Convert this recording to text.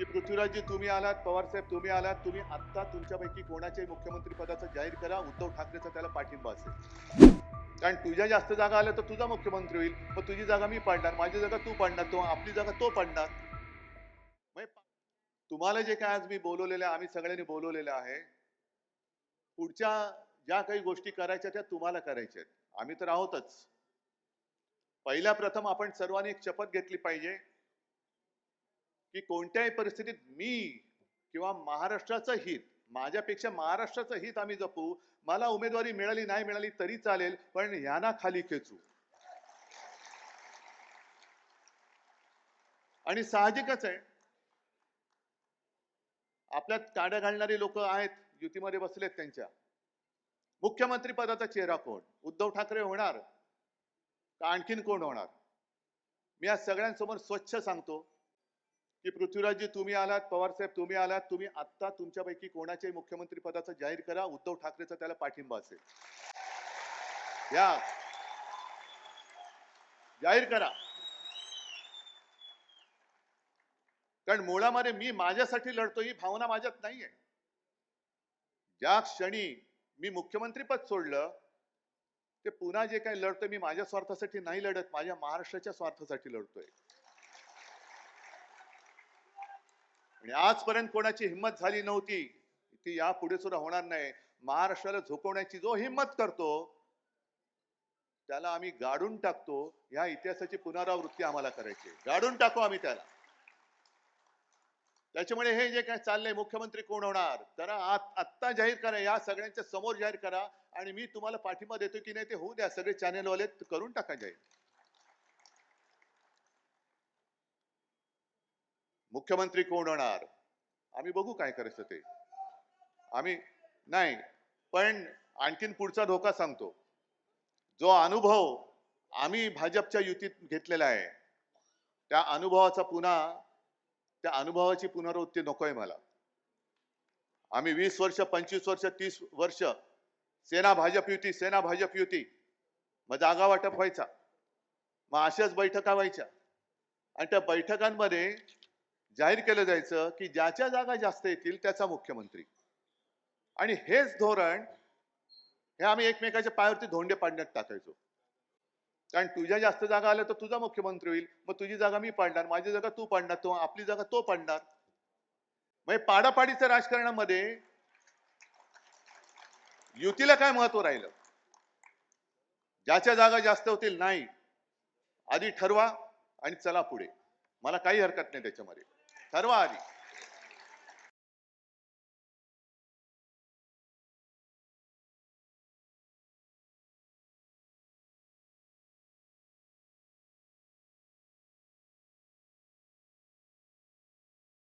की पृथ्वीराजजी तुम्ही आलात पवारसाहेब तुम्ही आलात तुम्ही आत्ता तुमच्यापैकी कोणाच्याही मुख्यमंत्री पदाचं जाहीर करा उद्धव ठाकरेचा त्याला पाठिंबा असेल. कारण तुझ्या जास्त जागा आल्या तर तुझा मुख्यमंत्री होईल मग तुझी जागा मी पाडणार माझी जागा तू पाडणार तो आपली जागा तो पाडणार. तुम्हाला जे काय आज मी बोलवलेलं आहे आम्ही सगळ्यांनी बोलवलेलं आहे पुढच्या ज्या काही गोष्टी करायच्या त्या तुम्हाला करायच्या आहेत. आम्ही तर आहोतच. पहिल्या प्रथम आपण सर्वांनी एक शपथ घेतली पाहिजे की कोणत्याही परिस्थितीत मी किंवा महाराष्ट्राचं हित माझ्यापेक्षा महाराष्ट्राचं हित आम्ही जपू मला उमेदवारी मिळाली नाही मिळाली तरी चालेल पण ह्यांना खाली खेचू. आणि साहजिकच आहे. आपल्यात काड्या घालणारी लोक आहेत युतीमध्ये बसलेत त्यांच्या. मुख्यमंत्री पदाचा चेहरा कोण? उद्धव ठाकरे होणार का आणखीन कोण होणार? मी आज सगळ्यांसमोर स्वच्छ सांगतो की पृथ्वीराजजी तुम्ही आलात पवारसाहेब तुम्ही आलात तुम्ही आत्ता तुमच्यापैकी कोणाच्याही मुख्यमंत्री पदाचा जाहीर करा उद्धव ठाकरेचा त्याला पाठिंबा असेल. या. जाहीर करा. कारण मुळामध्ये मी माझ्यासाठी लढतो ही भावना माझ्यात नाहीये. ज्या क्षणी मी मुख्यमंत्री पद सोडलं ते पुन्हा जे काही लढतोय मी माझ्या स्वार्थासाठी नाही लढत माझ्या महाराष्ट्राच्या स्वार्थासाठी लढतोय. आणि आजपर्यंत कोणाची हिंमत झाली नव्हती ती यापुढे सुद्धा होणार नाही. महाराष्ट्राला झोकवण्याची जो हिंमत करतो त्याला आम्ही गाडून टाकतो ह्या इतिहासाची पुनरावृत्ती आम्हाला करायची गाडून टाकू आम्ही त्याला. त्याच्यामुळे हे जे काय चाललंय मुख्यमंत्री कोण होणार? तर आत्ता जाहीर करा या सगळ्यांच्या समोर जाहीर करा. आणि मी तुम्हाला पाठिंबा देतो की नाही ते होऊ द्या. सगळे चॅनेल वाले करून टाका जाहीर. मुख्यमंत्री कोण होणार? आम्ही बघू काय करायचं ते. आम्ही नाही पण आणखीन पुढचा धोका सांगतो. जो अनुभव आम्ही भाजपच्या युतीत घेतलेला आहे त्या अनुभवाचा पुन्हा त्या अनुभवाची पुनरावृत्ती नकोय मला. आम्ही वीस वर्ष पंचवीस वर्ष तीस वर्ष सेना भाजप युती सेना भाजप युती मग जागा वाटप व्हायचा. मग अशाच बैठका व्हायच्या. आणि त्या बैठकांमध्ये जाहीर केलं जायचं की ज्याच्या जागा जास्त येतील त्याचा मुख्यमंत्री. आणि हेच धोरण हे आम्ही एकमेकाच्या पायावरती धोंडे पाडण्यात टाकायचो. कारण तुझ्या जास्त जागा आल्या तर तुझा मुख्यमंत्री होईल. मग तुझी जागा मी पाडणार माझी जागा तू पाडणार तो आपली जागा तो पाडणार. मग पाडापाडीच्या राजकारणामध्ये युतीला काय महत्त्व राहिलं? ज्याच्या जागा जास्त होतील नाही. आधी ठरवा आणि चला पुढे. मला काही हरकत नाही त्याच्यामध्ये. ठरवा